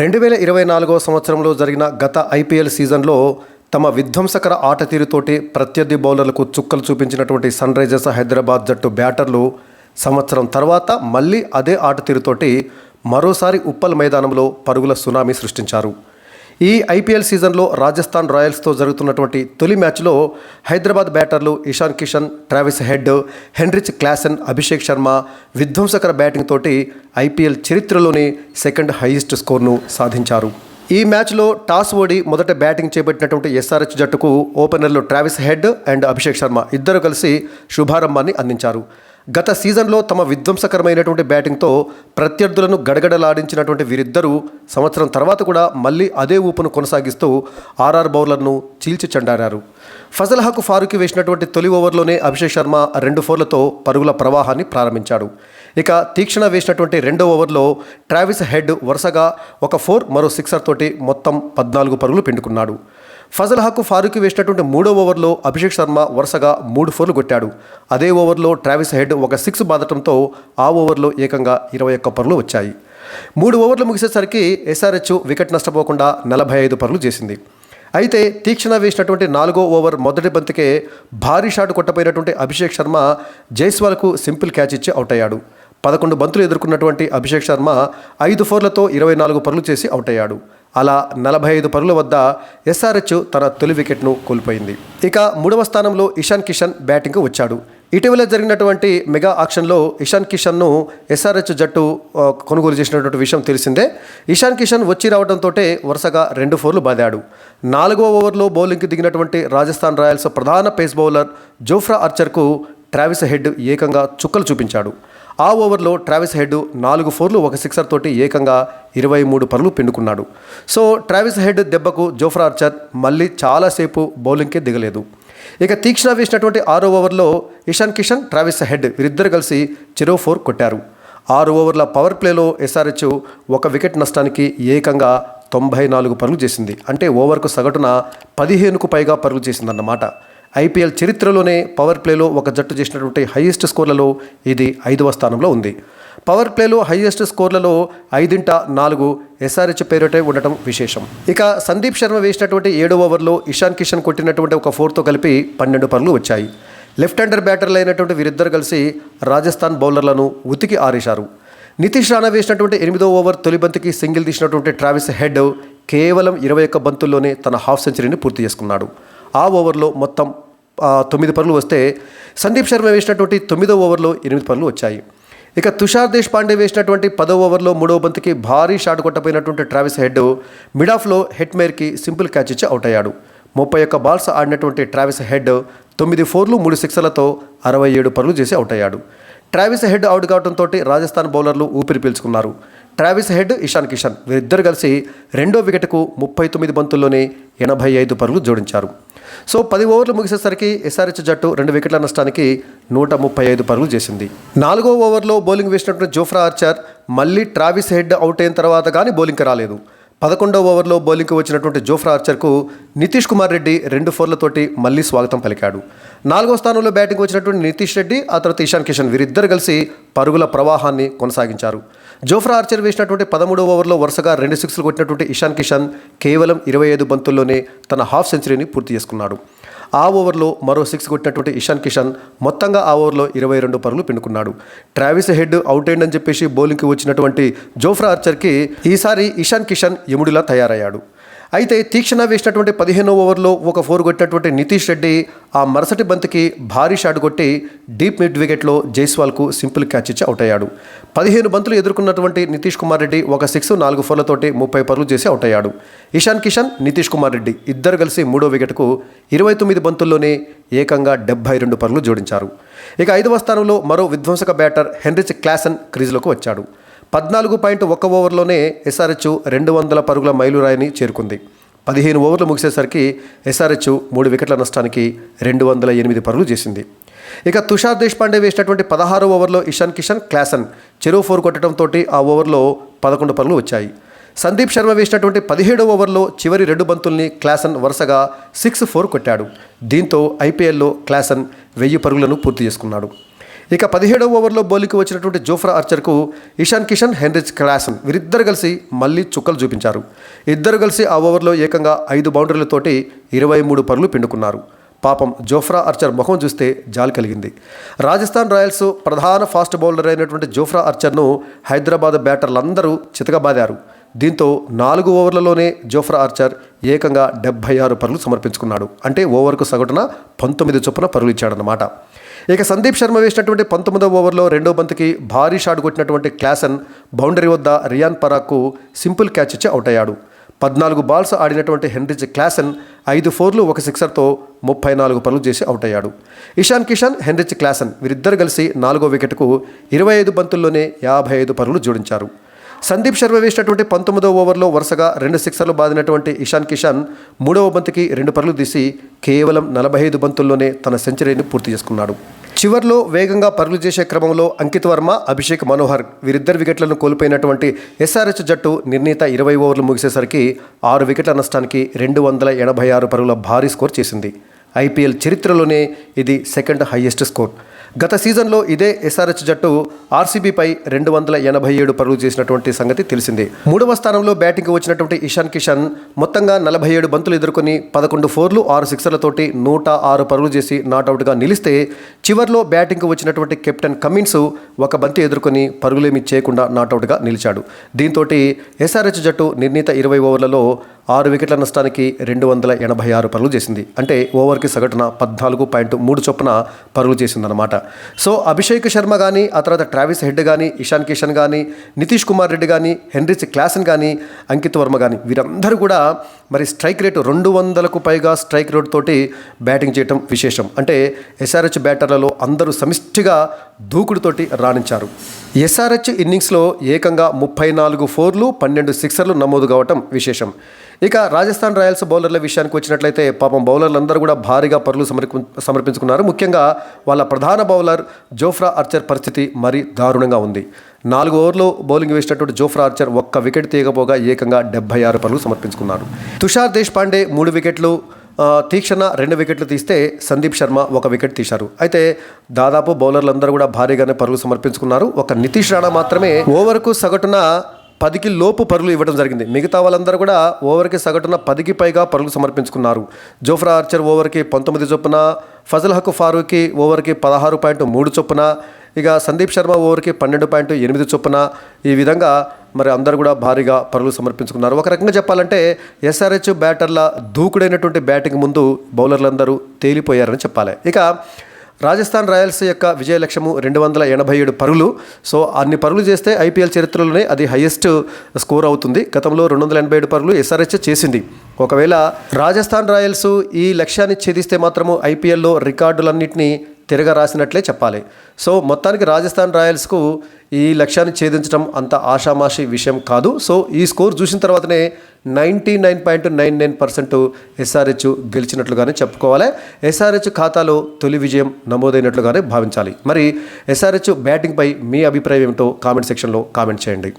రెండు వేల ఇరవై నాలుగో సంవత్సరంలో జరిగిన గత ఐపీఎల్ సీజన్లో తమ విధ్వంసకర ఆట తీరుతోటి ప్రత్యర్థి బౌలర్లకు చుక్కలు చూపించినటువంటి సన్ రైజర్స్ హైదరాబాద్ జట్టు బ్యాటర్లు సంవత్సరం తర్వాత మళ్ళీ అదే ఆట తీరుతోటి మరోసారి ఉప్పల్ మైదానంలో పరుగుల సునామీ సృష్టించారు. ఈ ఐపీఎల్ సీజన్లో రాజస్థాన్ రాయల్స్తో జరుగుతున్నటువంటి తొలి మ్యాచ్లో Hyderabad బ్యాటర్లు Ishan Kishan Travis Head Heinrich Klaasen Abhishek Sharma విధ్వంసకర batting తోటి ఐపీఎల్ చరిత్రలోనే సెకండ్ హైయెస్ట్ స్కోర్ను సాధించారు. ఈ మ్యాచ్లో టాస్ ఓడి మొదట బ్యాటింగ్ చేపట్టినటువంటి ఎస్ఆర్హెచ్ జట్టుకు ఓపెనర్లు Travis Head and Abhishek Sharma ఇద్దరు కలిసి శుభారంభాన్ని అందించారు. గత సీజన్లో తమ విధ్వంసకరమైనటువంటి బ్యాటింగ్తో ప్రత్యర్థులను గడగడలాడించినటువంటి వీరిద్దరూ సంవత్సరం తర్వాత కూడా మళ్ళీ అదే ఊపును కొనసాగిస్తూ ఆర్ఆర్ బౌలర్ను చీల్చి చెండారారు. ఫజల్ హక్ ఫారూకి వేసినటువంటి తొలి ఓవర్లోనే అభిషేక్ శర్మ రెండు ఫోర్లతో పరుగుల ప్రవాహాన్ని ప్రారంభించాడు. ఇక తీక్షణ వేసినటువంటి రెండో ఓవర్లో ట్రావిస్ హెడ్ వరుసగా ఒక ఫోర్ మరో సిక్సర్ తోటి మొత్తం పద్నాలుగు పరుగులు పిండుకున్నాడు. ఫజల్ హక్ ఫారూకి వేసినటువంటి మూడో ఓవర్లో అభిషేక్ శర్మ వరుసగా మూడు ఫోర్లు కొట్టాడు. అదే ఓవర్లో ట్రావిస్ హెడ్ ఒక సిక్స్ బాదటంతో ఆ ఓవర్లో ఏకంగా ఇరవై ఒక్క పరుగులు వచ్చాయి. మూడు ఓవర్లు ముగిసేసరికి ఎస్ఆర్హెచ్ వికెట్ నష్టపోకుండా నలభై ఐదు పరుగులు చేసింది. అయితే తీక్షణ వేసినటువంటి నాలుగో ఓవర్ మొదటి బంతికే భారీ షాట్ కొట్టపోయినటువంటి అభిషేక్ శర్మ జైస్వాల్కు సింపుల్ క్యాచ్ ఇచ్చి అవుట్ అయ్యాడు. పదకొండు బంతులు ఎదుర్కొన్నటువంటి అభిషేక్ శర్మ ఐదు ఫోర్లతో ఇరవై నాలుగు పరులు చేసి అవుట్ అయ్యాడు. అలా నలభై ఐదు పరుల వద్ద ఎస్ఆర్హెచ్ తన తొలి వికెట్ను కోల్పోయింది. ఇక మూడవ స్థానంలో ఇషాన్ కిషన్ బ్యాటింగ్కు వచ్చాడు. ఇటీవల జరిగినటువంటి మెగా ఆక్షన్లో ఇషాన్ కిషన్ను ఎస్ఆర్హెచ్ జట్టు కొనుగోలు చేసినటువంటి విషయం తెలిసిందే. ఇషాన్ కిషన్ వచ్చి రావడంతో వరుసగా రెండు ఫోర్లు బాదాడు. నాలుగో ఓవర్లో బౌలింగ్కి దిగినటువంటి రాజస్థాన్ రాయల్స్ ప్రధాన పేస్ బౌలర్ జోఫ్రా ఆర్చర్కు ట్రావిస్ హెడ్ ఏకంగా చుక్కలు చూపించాడు. ఆ ఓవర్లో ట్రావిస్ హెడ్ నాలుగు ఫోర్లు ఒక సిక్సర్ తోటి ఏకంగా ఇరవై మూడు పనులు పిండుకున్నాడు. సో ట్రావిస్ హెడ్ దెబ్బకు జోఫ్రా ఆర్చర్ మళ్ళీ చాలాసేపు బౌలింగ్కే దిగలేదు. ఇక తీక్షణ వేసినటువంటి ఆరో ఓవర్లో ఇషాన్ కిషన్ ట్రావిస్ హెడ్ వీరిద్దరు కలిసి చెరో ఫోర్ కొట్టారు. ఆరు ఓవర్ల పవర్ ప్లేలో ఎస్ఆర్హెచ్ ఒక వికెట్ నష్టానికి ఏకంగా తొంభై నాలుగు పరుగులు చేసింది. అంటే ఓవర్కు సగటున పదిహేనుకు పైగా పరుగులు చేసిందన్నమాట. ఐపీఎల్ చరిత్రలోనే పవర్ ప్లేలో ఒక జట్టు చేసినటువంటి హైయెస్ట్ స్కోర్లలో ఇది ఐదవ స్థానంలో ఉంది. పవర్ ప్లేలో హైయెస్ట్ స్కోర్లలో ఐదింట నాలుగు ఎస్ఆర్హెచ్ పేరుటే ఉండటం విశేషం. ఇక సందీప్ శర్మ వేసినటువంటి ఏడో ఓవర్లో ఇషాన్ కిషన్ కొట్టినటువంటి ఒక ఫోర్తో కలిపి పన్నెండు పనులు వచ్చాయి. లెఫ్ట్ హ్యాండర్ బ్యాటర్లు అయినటువంటి వీరిద్దరు కలిసి రాజస్థాన్ బౌలర్లను ఉతికి ఆరేశారు. నితీష్ రాణా వేసినటువంటి ఎనిమిదో ఓవర్ తొలి బంతికి సింగిల్ తీసినటువంటి ట్రావిస్ హెడ్ కేవలం ఇరవై ఒక్క బంతుల్లోనే తన హాఫ్ సెంచరీని పూర్తి చేసుకున్నాడు. ఆ ఓవర్లో మొత్తం తొమ్మిది పనులు వస్తే సందీప్ శర్మ వేసినటువంటి తొమ్మిదో ఓవర్లో ఎనిమిది పనులు వచ్చాయి. ఇక తుషార్ దేశ్ పాండే వేసినటువంటి పదో ఓవర్లో మూడో బంతికి భారీ షాట్ కొట్టపోయినటువంటి ట్రావిస్ హెడ్ మిడ్ ఆఫ్లో సింపుల్ క్యాచ్ ఇచ్చి అవుట్ అయ్యాడు. ముప్పై ఒక్క బాల్స్ ఆడినటువంటి ట్రావిస్ హెడ్ తొమ్మిది ఫోర్లు మూడు సిక్స్లతో అరవై ఏడు పరులు చేసి అవుట్ అయ్యాడు. ట్రావిస్ హెడ్ అవుట్ కావడంతో రాజస్థాన్ బౌలర్లు ఊపిరి పీల్చుకున్నారు. ట్రావిస్ హెడ్ ఇషాన్ కిషన్ వీరిద్దరు కలిసి రెండో వికెట్కు ముప్పై తొమ్మిది బంతుల్లోనే ఎనభై ఐదు పరుగులు జోడించారు. సో పది ఓవర్లు ముగిసేసరికి ఎస్ఆర్హెచ్ జట్టు రెండు వికెట్ల నష్టానికి నూట ముప్పై ఐదు పరుగులు చేసింది. నాలుగో ఓవర్లో బౌలింగ్ వేసినటువంటి జోఫ్రా ఆర్చర్ మళ్ళీ ట్రావిస్ హెడ్ అవుట్ అయిన తర్వాత కానీ బౌలింగ్కి రాలేదు. పదకొండో ఓవర్లో బౌలింగ్కి వచ్చినటువంటి జోఫ్రా ఆర్చర్కు నితీష్ కుమార్ రెడ్డి రెండు ఫోర్లతోటి మళ్ళీ స్వాగతం పలికాడు. నాలుగో స్థానంలో బ్యాటింగ్ వచ్చినటువంటి నితీష్ రెడ్డి ఆ తర్వాత ఇషాన్ కిషన్ వీరిద్దరు కలిసి పరుగుల ప్రవాహాన్ని కొనసాగించారు. జోఫ్రా ఆర్చర్ వేసినటువంటి పదమూడో ఓవర్లో వరుసగా రెండు సిక్స్లు కొట్టినటువంటి ఇషాన్ కిషన్ కేవలం ఇరవై ఐదు బంతుల్లోనే తన హాఫ్ సెంచరీని పూర్తి చేసుకున్నాడు. ఆ ఓవర్లో మరో సిక్స్ కొట్టినటువంటి ఇషాన్ కిషన్ మొత్తంగా ఆ ఓవర్లో ఇరవై రెండు పరుగులు పిండుకున్నాడు. ట్రావిస్ హెడ్ అవుట్ అయిందని చెప్పేసి బౌలింగ్కి వచ్చినటువంటి జోఫ్రా ఆర్చర్కి ఈసారి ఇషాన్ కిషన్ యముడిలా తయారయ్యాడు. అయితే తీక్షణ వేసినటువంటి పదిహేనో ఓవర్లో ఒక ఫోర్ కొట్టినటువంటి నితీష్ రెడ్డి ఆ మరుసటి బంతికి భారీ షాట్ కొట్టి డీప్ మిడ్ వికెట్లో జైస్వాల్కు సింపుల్ క్యాచ్ ఇచ్చి అవుట్ అయ్యాడు. పదిహేను బంతులు ఎదుర్కొన్నటువంటి నితీష్ కుమార్ రెడ్డి ఒక సిక్స్ నాలుగు ఫోర్లతోటి ముప్పై పరుగులు చేసి అవుట్ అయ్యాడు. ఇషాన్ కిషన్ నితీష్ కుమార్ రెడ్డి ఇద్దరు కలిసి మూడో వికెట్కు ఇరవై తొమ్మిది బంతుల్లోనే ఏకంగా డెబ్బై రెండు పరుగులు జోడించారు. ఇక ఐదవ స్థానంలో మరో విధ్వంసక బ్యాటర్ హెన్రిచ్ క్లాసన్ క్రీజ్లోకి వచ్చాడు. పద్నాలుగు పాయింట్ ఒక్క ఓవర్లోనే ఎస్ఆర్హెచ్ రెండు వందల పరుగుల మైలురాయిని చేరుకుంది. పదిహేను ఓవర్లు ముగిసేసరికి ఎస్ఆర్హెచ్ మూడు వికెట్ల నష్టానికి రెండు వందల ఎనిమిది పరుగులు చేసింది. ఇక తుషార్ దేశ్పాండే వేసినటువంటి పదహారు ఓవర్లో ఇషాన్ కిషన్ క్లాసన్ చెరువు ఫోర్ కొట్టడంతో ఆ ఓవర్లో పదకొండు పరుగులు వచ్చాయి. సందీప్ శర్మ వేసినటువంటి పదిహేడు ఓవర్లో చివరి రెండు బంతుల్ని క్లాసన్ వరుసగా సిక్స్ ఫోర్ కొట్టాడు. దీంతో ఐపీఎల్లో క్లాసన్ వెయ్యి పరుగులను పూర్తి చేసుకున్నాడు. ఇక పదిహేడవ ఓవర్లో బౌలింగ్కి వచ్చినటువంటి జోఫ్రా ఆర్చర్కు ఇషాన్ కిషన్ హెన్రిచ్ క్లాసన్ వీరిద్దరు కలిసి మళ్ళీ చుక్కలు చూపించారు. ఇద్దరు కలిసి ఆ ఓవర్లో ఏకంగా ఐదు బౌండరీలతోటి ఇరవై మూడు పరులు పిండుకున్నారు. పాపం జోఫ్రా ఆర్చర్ ముఖం చూస్తే జాలి కలిగింది. రాజస్థాన్ రాయల్స్ ప్రధాన ఫాస్ట్ బౌలర్ అయినటువంటి జోఫ్రా ఆర్చర్ను హైదరాబాద్ బ్యాటర్లందరూ చితకబాదారు. దీంతో నాలుగు ఓవర్లలోనే జోఫ్రా ఆర్చర్ ఏకంగా డెబ్బై ఆరు పరులు సమర్పించుకున్నాడు. అంటే ఓవర్కు సగటున పంతొమ్మిది చొప్పున పరుగులు ఇచ్చాడన్నమాట. ఇక సందీప్ శర్మ వేసినటువంటి పంతొమ్మిదవ ఓవర్లో రెండో బంతికి భారీ షాట్ కొట్టినటువంటి క్లాసన్ బౌండరీ వద్ద రియాన్ పరాక్కు సింపుల్ క్యాచ్ ఇచ్చి అవుట్ అయ్యాడు. పద్నాలుగు బాల్స్ ఆడినటువంటి హెన్రిచ్ క్లాసన్ ఐదు ఫోర్లు ఒక సిక్సర్తో ముప్పై నాలుగు పనులు చేసి అవుట్ అయ్యాడు. ఇషాన్ కిషన్ హెన్రిచ్ క్లాసన్ వీరిద్దరు కలిసి నాలుగో వికెట్కు ఇరవై ఐదు బంతుల్లోనే యాభై ఐదు పరుగులు జోడించారు. సందీప్ శర్మ వేసినటువంటి పంతొమ్మిదో ఓవర్లో వరుసగా రెండు సిక్సర్లు బాదినటువంటి ఇషాన్ కిషన్ మూడవ బంతికి రెండు పరుగులు తీసి కేవలం నలభై ఐదు బంతుల్లోనే తన సెంచరీని పూర్తి చేసుకున్నాడు. చివర్లో వేగంగా పరుగులు చేసే క్రమంలో అంకిత్ వర్మ అభిషేక్ మనోహర్ వీరిద్దరు వికెట్లను కోల్పోయినటువంటి ఎస్ఆర్హెచ్ జట్టు నిర్ణీత ఇరవై ఓవర్లు ముగిసేసరికి ఆరు వికెట్ల నష్టానికి రెండు వందల ఎనభై ఆరు పరుగుల భారీ స్కోర్ చేసింది. ఐపీఎల్ చరిత్రలోనే ఇది సెకండ్ హైయెస్ట్ స్కోర్. గత సీజన్లో ఇదే ఎస్ఆర్హెచ్ జట్టు ఆర్సీబీపై రెండు వందల ఎనభై ఏడు పరుగులు చేసినటువంటి సంగతి తెలిసిందే. మూడవ స్థానంలో బ్యాటింగ్ వచ్చినటువంటి ఇషాన్ కిషన్ మొత్తంగా నలభై ఏడు బంతులు ఎదుర్కొని పదకొండు ఫోర్లు ఆరు సిక్సర్లతోటి నూట ఆరు పరుగులు చేసి నాటౌట్గా నిలిస్తే చివర్లో బ్యాటింగ్కి వచ్చినటువంటి కెప్టెన్ కమిన్స్ ఒక బంతి ఎదుర్కొని పరుగులేమి చేయకుండా నాటౌట్గా నిలిచాడు. దీంతో ఎస్ఆర్హెచ్ జట్టు నిర్ణీత ఇరవై ఓవర్లలో ఆరు వికెట్ల నష్టానికి రెండు వందల ఎనభై ఆరు పరుగులు చేసింది. అంటే ఓవర్కి సగటున పద్నాలుగు పాయింట్ మూడు చొప్పున పరుగులు చేసిందన్నమాట. సో అభిషేక్ శర్మ కానీ ఆ తర్వాత ట్రావిస్ హెడ్ కానీ ఇషాన్ కిషన్ కానీ నితీష్ కుమార్ రెడ్డి కానీ హెన్రిచ్ క్లాసన్ కానీ అంకిత్ వర్మ కానీ వీరందరూ కూడా మరి స్ట్రైక్ రేటు రెండు వందలకు పైగా స్ట్రైక్ రేట్ తోటి బ్యాటింగ్ చేయటం విశేషం. అంటే ఎస్ఆర్హెచ్ బ్యాటర్లలో అందరూ సమిష్టిగా దూకుడుతోటి రాణించారు. ఎస్ఆర్హెచ్ ఇన్నింగ్స్లో ఏకంగా ముప్పై నాలుగు ఫోర్లు పన్నెండు సిక్సర్లు నమోదు కావటం విశేషం. ఇక రాజస్థాన్ రాయల్స్ బౌలర్ల విషయానికి వచ్చినట్లయితే పాపం బౌలర్లందరూ కూడా భారీగా పరులు సమర్పి సమర్పించుకున్నారు. ముఖ్యంగా వాళ్ళ ప్రధాన బౌలర్ జోఫ్రా ఆర్చర్ పరిస్థితి మరీ దారుణంగా ఉంది. నాలుగు ఓవర్లు బౌలింగ్ వేసినటువంటి జోఫ్రా ఆర్చర్ ఒక్క వికెట్ తీయకపోగా ఏకంగా డెబ్బై ఆరు పరుగులు సమర్పించుకున్నారు. తుషార్ దేశ్పాండే మూడు వికెట్లు తీక్షణ రెండు వికెట్లు తీస్తే సందీప్ శర్మ ఒక వికెట్ తీశారు. అయితే దాదాపు బౌలర్లందరూ కూడా భారీగానే పరుగులు సమర్పించుకున్నారు. ఒక నితీష్ రాణా మాత్రమే ఓవర్కు సగటున పదికి లోపు పరుగులు ఇవ్వడం జరిగింది. మిగతా వాళ్ళందరూ కూడా ఓవర్కి సగటున పదికి పైగా పరుగులు సమర్పించుకున్నారు. జోఫ్రా ఆర్చర్ ఓవర్కి పంతొమ్మిది చొప్పున ఫజల్ హక్ ఫారూక్కి ఓవర్కి పదహారు పాయింట్ మూడు చొప్పున ఇక సందీప్ శర్మ ఓవర్కి పన్నెండు పాయింట్ ఎనిమిది చొప్పున ఈ విధంగా మరి అందరూ కూడా భారీగా పరుగులు సమర్పించుకున్నారు. ఒక రకంగా చెప్పాలంటే ఎస్ఆర్హెచ్ బ్యాటర్ల దూకుడైనటువంటి బ్యాటింగ్ ముందు బౌలర్లందరూ తేలిపోయారని చెప్పాలి. ఇక రాజస్థాన్ రాయల్స్ యొక్క విజయ లక్ష్యము రెండు వందల ఎనభై ఏడు పరుగులు. సో అన్ని పరుగులు చేస్తే ఐపీఎల్ చరిత్రలోనే అది హైయెస్ట్ స్కోర్ అవుతుంది. గతంలో రెండు వందల ఎనభై ఏడు పరుగులు ఎస్ఆర్హెచ్ చేసింది. ఒకవేళ రాజస్థాన్ రాయల్స్ ఈ లక్ష్యాన్ని ఛేదిస్తే మాత్రము ఐపీఎల్లో రికార్డులన్నింటినీ తిరగరాసినట్లే చెప్పాలి. సో మొత్తానికి రాజస్థాన్ రాయల్స్కు ఈ లక్ష్యాన్ని ఛేదించడం అంత ఆషామాషి విషయం కాదు. సో ఈ స్కోర్ చూసిన తర్వాతనే ninety nine point nine nine percent SRH గెలిచినట్లుగానే చెప్పుకోవాలి. ఎస్ఆర్హెచ్ ఖాతాలో తొలి విజయం నమోదైనట్లుగానే భావించాలి. మరి ఎస్ఆర్హెచ్ బ్యాటింగ్పై మీ అభిప్రాయం ఏమిటో కామెంట్ సెక్షన్లో కామెంట్ చేయండి.